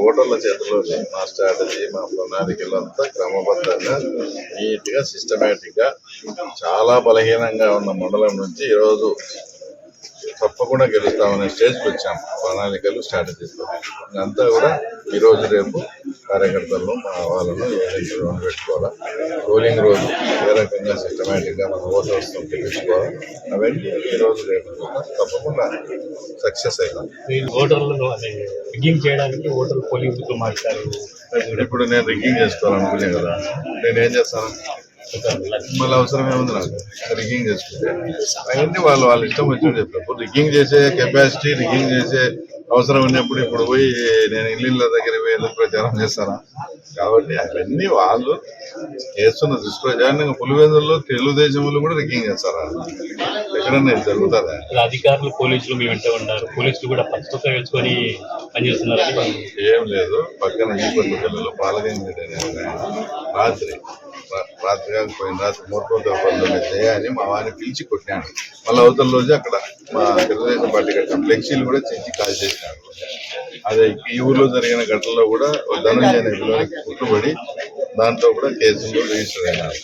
ఓటర్ల చేతిలో మా స్ట్రాటజీ మా ప్రణాళికలు అంతా క్రమబద్ధంగా నీట్గా సిస్టమేటిక్గా చాలా బలహీనంగా ఉన్న మండలం నుంచి ఈరోజు తప్పకుండా గెలుస్తామనే స్టేజ్కి వచ్చాం. ప్రణాళికలు స్ట్రాటజీతో అంతా కూడా ఈ రోజు రేపు కార్యకర్తలను మా వాళ్ళను ఏజెంట్లను పెట్టుకోవాలా? పోలింగ్ రోజు ఏ రకంగా సిస్టమేటిక్గా మన ఓటర్స్తో గెలుచుకోవాలి అవన్నీ ఈ రోజు రేపు తప్పకుండా సక్సెస్ అవుతాం ఈ ఓటర్లను రిగ్గింగ్ చేయడానికి ఓటర్ పోలింగ్ మార్చారు ఇప్పుడు నేను రిగ్గింగ్ చేసుకోవాలనుకునే కదా. నేనేం చేస్తాను? మళ్ళీ అవసరం ఏముంది నాకు? రిగ్గింగ్ చేసుకుంటే అవన్నీ వాళ్ళు వాళ్ళ ఇష్టం వచ్చినట్టు చెప్తారు. రిగ్గింగ్ చేసే కెపాసిటీ రిగ్గింగ్ చేసే అవసరం ఉన్నప్పుడు ఇప్పుడు పోయి నేను ఇల్లు దగ్గర పోయి ఎందుకు ప్రచారం చేస్తానా? కాబట్టి అవన్నీ వాళ్ళు చేస్తున్న దుష్ప్రచారం పులివెందుల్లో తెలుగుదేశంలో కూడా రిగ్గింగ్ చేస్తారా? ఎక్కడన్నా జరుగుతుందా అధికారులు పోలీసులు మీ వెంట ఉన్నారు పోలీసులు కూడా పచ్చతో వేసుకొని పనిచేస్తున్నారని వాళ్ళు ఏం లేదు. పక్కన ఈ పట్టు పిల్లలు పాలగంగి రాత్రి రా- రాత్రి కాకపోయిన రాత్రి మూడు పనులు చేయాలని మా వారిని పిలిచి కొట్టాను. మళ్ళీ అవతల రోజు అక్కడ మా తెలుగుదేశం పార్టీ కట్టిన ఫ్లెక్సీలు కూడా తెచ్చి కాల్ చేసినారు అదే ఈ ఊర్లో జరిగిన ఘటనలో కూడా ధనంజయ పిల్లలకి కుట్టుబడి దాంట్లో కూడా కేసులు రిజిస్టర్ అయినారు.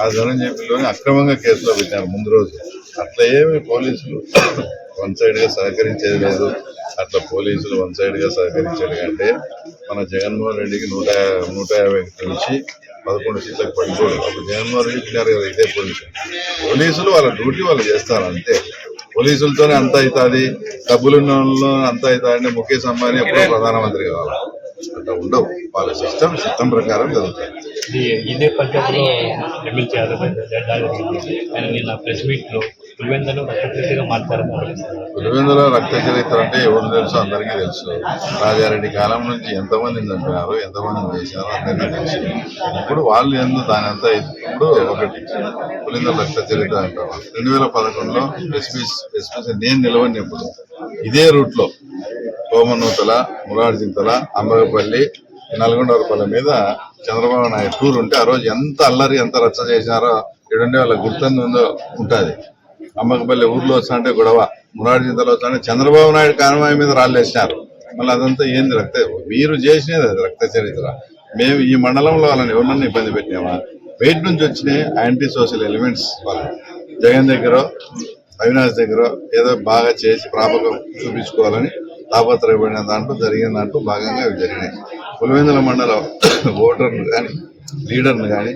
ఆ ధనంజయ పిల్లని అక్రమంగా కేసులో పెట్టారు ముందు రోజు. అట్లా ఏమి పోలీసులు వన్ సైడ్గా సహకరించేది లేదు. అట్లా పోలీసులు వన్ సైడ్గా సహకరించేది అంటే మన జగన్మోహన్ రెడ్డికి నూట నూట యాభై నుంచి పదకొండు సీట్లకు పడిపోడు అప్పుడు జగన్మోహన్ రెడ్డి ఇచ్చినారు కదా ఇదే పోలీసులు పోలీసులు వాళ్ళ డ్యూటీ వాళ్ళు చేస్తారు అంతే పోలీసులతోనే అంత అవుతుంది డబ్బులున్న వాళ్ళు అంత అవుతుంది అంటే ముఖేష్ అంబానీ ఎప్పుడో ప్రధానమంత్రి కావాలి. అట్లా ఉండవు. వాళ్ళ సిస్టమ్ సిస్టమ్ ప్రకారం జరుగుతాయి. ఇదే పద్ధతిలో ఆయన నిన్న ప్రెస్ మీట్ లో రక్త చరిత్ర అంటే ఎవరు తెలుసు అందరికీ తెలుసు. రాజారెడ్డి కాలం నుంచి ఎంతమందిని చంపినారు ఎంతమంది చేశారు అందరికీ తెలుసు. ఇప్పుడు వాళ్ళు ఎందు దాని అంతా ఇప్పుడు ఒకటి. పులివెందుల రక్త చరిత్ర అంటారు. రెండు వేల పదకొండులో ఎస్పీ ఎస్పీ నేను నిలవనప్పుడు ఇదే రూట్లో కోమనూతల మురార్జింతల అంబగపల్లి నల్గొండవరపల్లి మీద చంద్రబాబు నాయుడు టూర్ ఉంటే ఆ రోజు ఎంత అల్లరి ఎంత రచ్చ చేసినారో ఇక్కడుండే వాళ్ళ గుర్తుందో ఉంటుంది. అమ్మకపల్లి ఊర్లో వస్తానంటే గొడవ మురారి జిల్లాలో వస్తానంటే చంద్రబాబు నాయుడు కానవాయి మీద రాళ్ళేసినారు. మళ్ళీ అదంతా ఏంది రక్త మీరు చేసినది అది రక్త చరిత్ర. మేము ఈ మండలంలో వాళ్ళని ఎవరన్నా ఇబ్బంది పెట్టినామా? బయట నుంచి వచ్చిన యాంటీ సోషల్ ఎలిమెంట్స్ వాళ్ళు జగన్ దగ్గర అవినాష్ దగ్గర ఏదో బాగా చేసి ప్రాపకం చూపించుకోవాలని తాపత్రయపడిన దాంట్లో జరిగిన దాంట్లో భాగంగా ఇవి జరిగినాయి. పులివెందుల మండలం ఓటర్ను కానీ లీడర్ను కానీ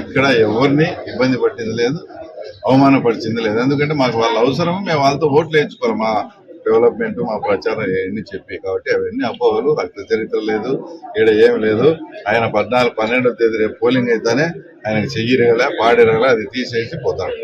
ఎక్కడ ఎవరిని ఇబ్బంది పట్టింది లేదు. అవమానపరిచింది లేదు. ఎందుకంటే మాకు వాళ్ళ అవసరం మేము వాళ్ళతో ఓట్లు వేయించుకోవాలి. మా డెవలప్మెంట్ మా ప్రచారం ఇవన్నీ చెప్పి కాబట్టి అవన్నీ అపోహలు. రక్త చరిత్ర లేదు ఈడ ఏం లేదు. ఆయన పద్నాలుగు పన్నెండో తేదీ రేపు పోలింగ్ అయితేనే ఆయనకు చెయ్యిరగలే పాడిరగలే అది తీసేసి పోతాడు.